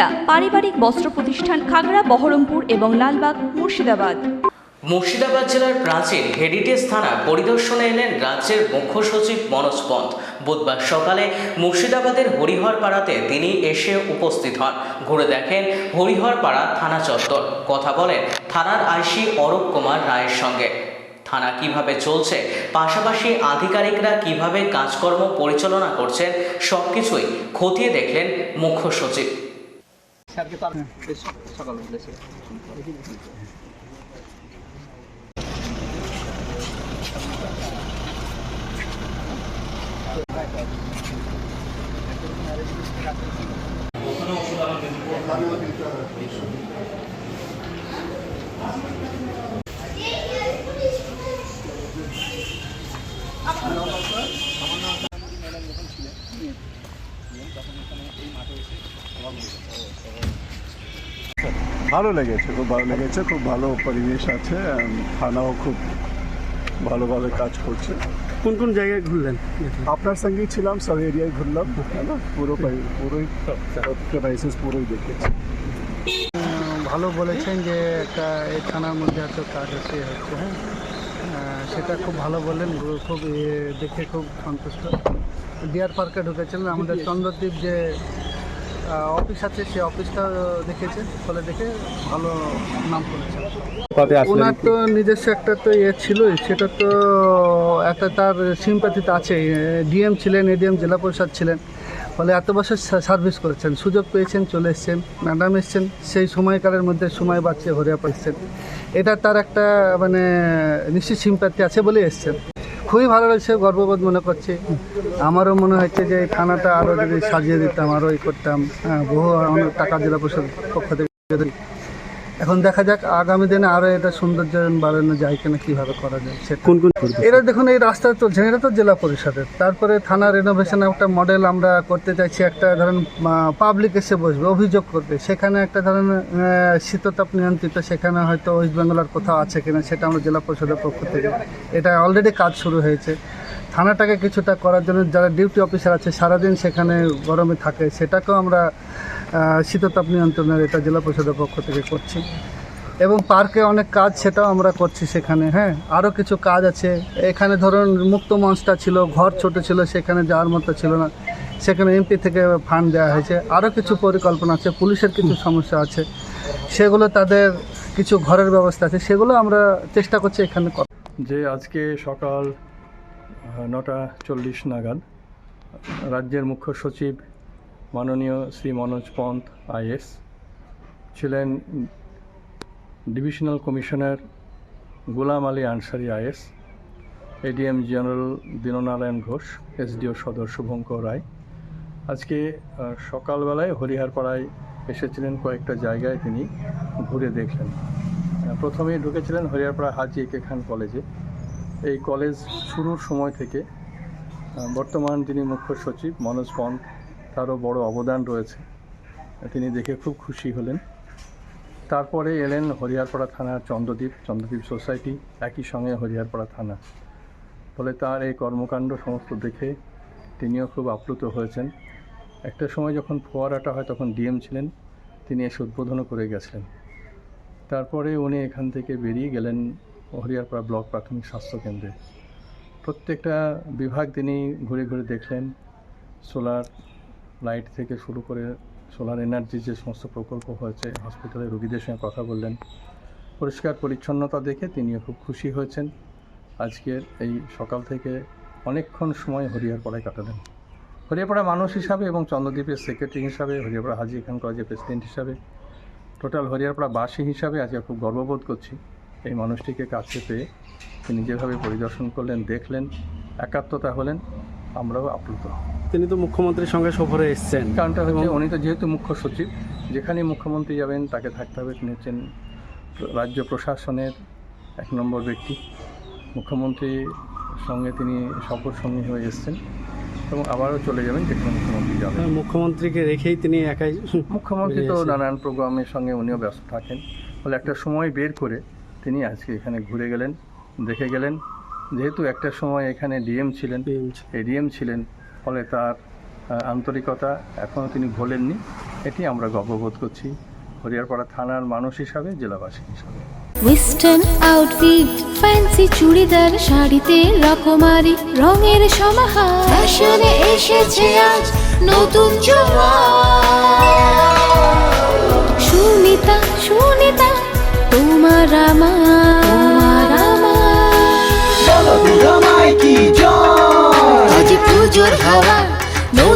বিক্রেতা পারিবারিক বস্ত্র প্রতিষ্ঠান খাগড়া, বহরমপুর এবং লালবাগ, মুর্শিদাবাদ। মুর্শিদাবাদ জেলার প্রাচীন হেরিটেজ থানা পরিদর্শনে এলেন রাজ্যের মুখ্য সচিব মনোজ পন্থ। বুধবার সকালে মুর্শিদাবাদের হরিহরপাড়াতে তিনি এসে উপস্থিত হন। ঘুরে দেখেন হরিহরপাড়া থানা চত্বর। কথা বলেন থানার আইসি অরূপ কুমার রায়ের সঙ্গে। থানা কীভাবে চলছে, পাশাপাশি আধিকারিকরা কীভাবে কাজকর্ম পরিচালনা করছেন, সবকিছুই খতিয়ে দেখলেন মুখ্য সচিব। স্যারকে তো সকালে বলেছে Thank you. ভালো লেগেছে খুব ভালো লেগেছে খুব ভালো পরিবেশ আছে থানাও খুব ভালোভাবে কাজ করছে। কোন কোন জায়গায় ঘুরলেন? আপনার সঙ্গেই ছিলাম সব এরিয়ায় ঘুরলাম হ্যাঁ পুরো পুরোই প্রাইসেস পুরোই দেখেছি। ভালো বলেছেন যে একটা এই থানার মধ্যে এত কাজ হচ্ছে হচ্ছে হ্যাঁ। সেটা খুব ভালো বললেন খুব দেখে খুব সন্তুষ্ট। ডিয়ার পার্কে ঢুকেছিলেন আমাদের চন্দ্রদ্বীপ যে অফিস আছে সে অফিসটা দেখেছে ফলে দেখে ভালো নাম করেছেন। ওনার তো নিজস্ব একটা তো ইয়ে ছিলই সেটা তো একটা তার সিম্পাথিতে আছে ডিএম ছিলেন এডিএম জেলা পরিষদ ছিলেন। ফলে এত বছর সার্ভিস করেছেন সুযোগ পেয়েছেন চলে এসছেন ম্যাডাম এসছেন সেই সময়কালের মধ্যে সময় বাড়ছে হরিয়া পাচ্ছেন এটা তার একটা মানে নিশ্চিত সিম্প্যাথি আছে বলে এসছেন। খুবই ভালো লাগছে গর্ববোধ মনে করছি। আমারও মনে হচ্ছে যে এই থানাটা আরও যদি সাজিয়ে দিতাম আরও ই করতাম হ্যাঁ, বহু টাকা জেলা পরিষদ পক্ষ থেকে। এখন দেখা যাক আগামী দিনে আরও এটা সৌন্দর্য বাড়ানো যায় কিনা কীভাবে করা যায় কোন কোন এরা দেখুন এই রাস্তা চলছে এটা তো জেলা পরিষদের। তারপরে থানা রেনোভেশন একটা মডেল আমরা করতে চাইছি একটা ধরেন পাবলিক এসে বসবে অভিযোগ করবে। সেখানে একটা ধরেন শীততাপ নিয়ন্ত্রিত সেখানে হয়তো ওয়েস্ট বেঙ্গল আর কোথাও আছে কিনা সেটা আমরা জেলা পরিষদের পক্ষ থেকে এটা অলরেডি কাজ শুরু হয়েছে। থানাটাকে কিছুটা করার জন্য যারা ডিউটি অফিসার আছে সারাদিন সেখানে গরমে থাকে সেটাকেও আমরা শীততাপ নিয়ন্ত্রণের এটা জেলা পরিষদের পক্ষ থেকে করছি। এবং পার্কে অনেক কাজ সেটাও আমরা করছি সেখানে হ্যাঁ? আরও কিছু কাজ আছে। এখানে ধরুন মুক্ত মঞ্চটা ছিল, ঘর ছোট ছিল, সেখানে যাওয়ার মতো ছিল না। সেখানে এমপি থেকে ফান্ড দেওয়া হয়েছে। আরও কিছু পরিকল্পনা আছে, পুলিশের কিছু সমস্যা আছে। সেগুলো তাদের কিছু ঘরের ব্যবস্থা আছে, সেগুলো আমরা চেষ্টা করছি এখানে। যে আজকে সকাল নটা চল্লিশ নাগাদ রাজ্যের মুখ্য সচিব মাননীয় শ্রী মনোজ পন্থ, আইএস, ছিলেন divisional commissioner Golam Ali Ansari, IAS, ADM general Dinnarayan Ghosh, SDO সদর শুভঙ্কর রায়। আজকে সকালবেলায় হরিহারপাড়ায় এসেছিলেন কয়েকটা জায়গায় তিনি ঘুরে দেখলেন। প্রথমেই ঢুকেছিলেন হরিয়ারপাড়া হাজি একে খান কলেজে। এই কলেজ শুরুর সময় থেকে বর্তমান যিনি মুখ্য সচিব মনোজ পন্থ তারও বড় অবদান রয়েছে। তিনি দেখে খুব খুশি হলেন। তারপরে এলেন হরিয়ারপাড়া থানার চন্দ্রদ্বীপ চন্দ্রদ্বীপ সোসাইটি, একই সঙ্গে হরিয়ারপাড়া থানা। ফলে তার এই কর্মকাণ্ড সমস্ত দেখে তিনিও খুব আপ্লুত হয়েছেন। একটা সময় যখন ফোয়ারাটা হয় তখন ডিএম ছিলেন, তিনি এসে উদ্বোধনও করে গেছেন তারপরে উনি এখান থেকে বেরিয়ে গেলেন হরিয়ারপাড়া ব্লক প্রাথমিক স্বাস্থ্যকেন্দ্রে প্রত্যেকটা বিভাগ তিনি ঘুরে ঘুরে দেখলেন, সোলার লাইট থেকে শুরু করে সোলার এনার্জির যে সমস্ত প্রকল্প হয়েছে হসপিটালে রোগীদের সঙ্গে কথা বললেন, পরিষ্কার পরিচ্ছন্নতা দেখে তিনিও খুব খুশি হয়েছেন। আজকের এই সকাল থেকে অনেকক্ষণ সময় হরিয়ারপাড়ায় কাটালেন। হরিয়ারপাড়া মানুষ হিসাবে এবং চন্দ্রদ্বীপের সেক্রেটারি হিসাবে হরিয়ারপাড়া হাজি খান কলেজের প্রেসিডেন্ট হিসাবে টোটাল হরিয়ারপাড়া বাসী হিসাবে আজকে খুব গর্ববোধ করছি। এই মানুষটিকে কাছে পেয়ে তিনি যেভাবে পরিদর্শন করলেন, দেখলেন, একাত্মতা হলেন আমরাও আপ্লুত। তিনি তো মুখ্যমন্ত্রীর সঙ্গে সফরে এসছেন। কারণটা হচ্ছে উনি তো যেহেতু মুখ্য সচিব যেখানে মুখ্যমন্ত্রী যাবেন তাকে থাকতে হবে। তিনি হচ্ছেন রাজ্য প্রশাসনের এক নম্বর ব্যক্তি। মুখ্যমন্ত্রীর সঙ্গে তিনি সফর সঙ্গী হয়ে এসছেন এবং আবারও চলে যাবেন যেখানে মুখ্যমন্ত্রী যাবেন। মুখ্যমন্ত্রীকে রেখেই তিনি একাই মুখ্যমন্ত্রী তো নানান প্রোগ্রামের সঙ্গে উনিও ব্যস্ত থাকেন। ফলে একটা সময় বের করে তিনি আজকে এখানে ঘুরে গেলেন দেখে গেলেন। যেহেতু একটা সময় এখানে ডিএম ছিলেন এডিএম ছিলেন। ফলে তার আন্তরিকতা এখনও তিনি ভোলেননি। এটি আমরা গর্ববোধ করছি হরিয়ারপাড়া থানার মানুষ হিসাবে জেলাবাসী হিসাবে। ওয়েস্টার্ন আউটফিট ফ্যান্সি চুড়িদার শাড়িতে রকমারি রঙের সমাহার। ফ্যাশনে এসেছে আজ নতুন সুনিতা সুনিতা তোমার আমার।